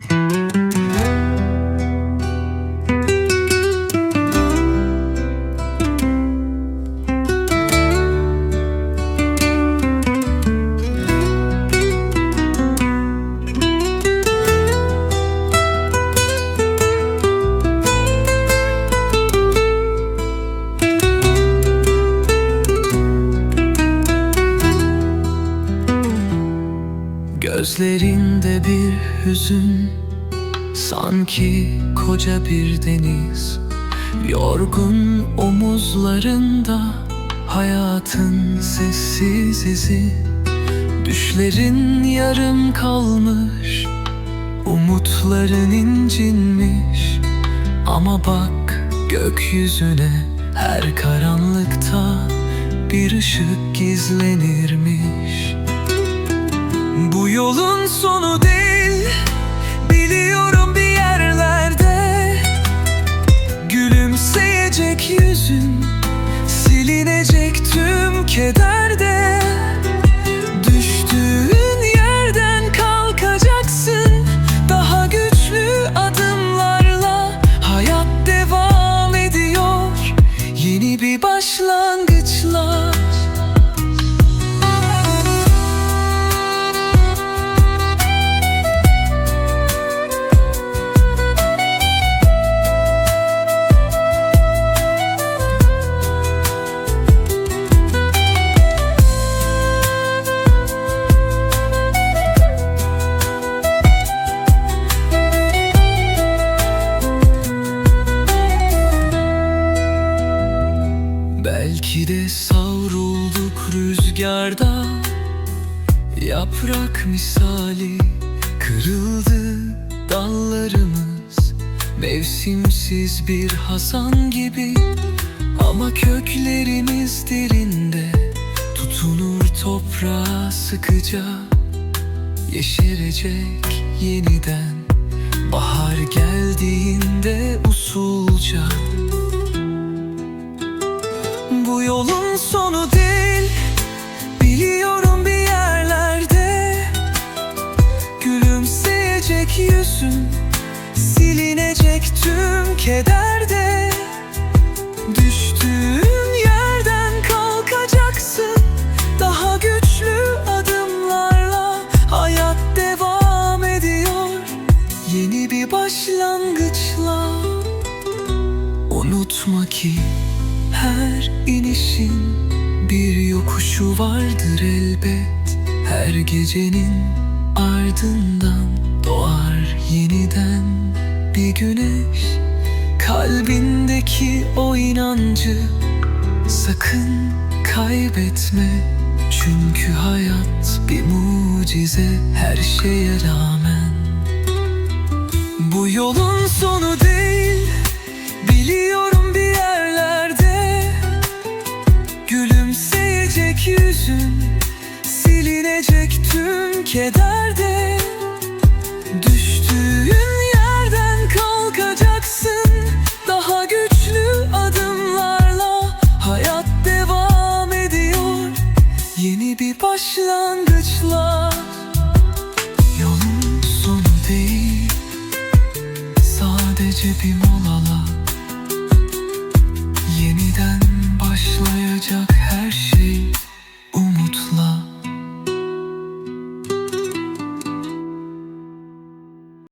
Mm-hmm. Gözlerinde bir hüzün Sanki koca bir deniz. Yorgun omuzlarında Hayatın sessiz izi Düşlerin yarım kalmış Umutların incinmiş. Ama bak gökyüzüne Her karanlıkta bir ışık gizlenirmiş yolun sonu değil Biliyorum bir yerlerde. Gülümseyecek yüzün Silinecek tüm kederde Belki de savrulduk rüzgarda. Yaprak misali kırıldı dallarımız. Mevsimsiz bir hasan gibi Ama köklerimiz derinde. Tutunur toprağa sıkıca Yeşerecek yeniden. Bahar geldiğinde usulca bu yolun sonu değil. Biliyorum bir yerlerde Gülümseyecek yüzün Silinecek tüm kederde. Düştüğün yerden kalkacaksın Daha güçlü adımlarla Hayat devam ediyor. Yeni bir başlangıçla Unutma ki her inişin bir yokuşu vardır elbet. Her gecenin ardından doğar yeniden bir güneş. Kalbindeki o inancı sakın kaybetme. Çünkü hayat bir mucize her şeye rağmen. Bu yolun sonu değil Biliyorum Gülümseyecek yüzün Silinecek tüm kederde. Düştüğün yerden kalkacaksın. Daha güçlü adımlarla Hayat devam ediyor. Yeni bir başlangıçla Yolun sonu değil. Sadece bir molala. Yeniden başlayacak.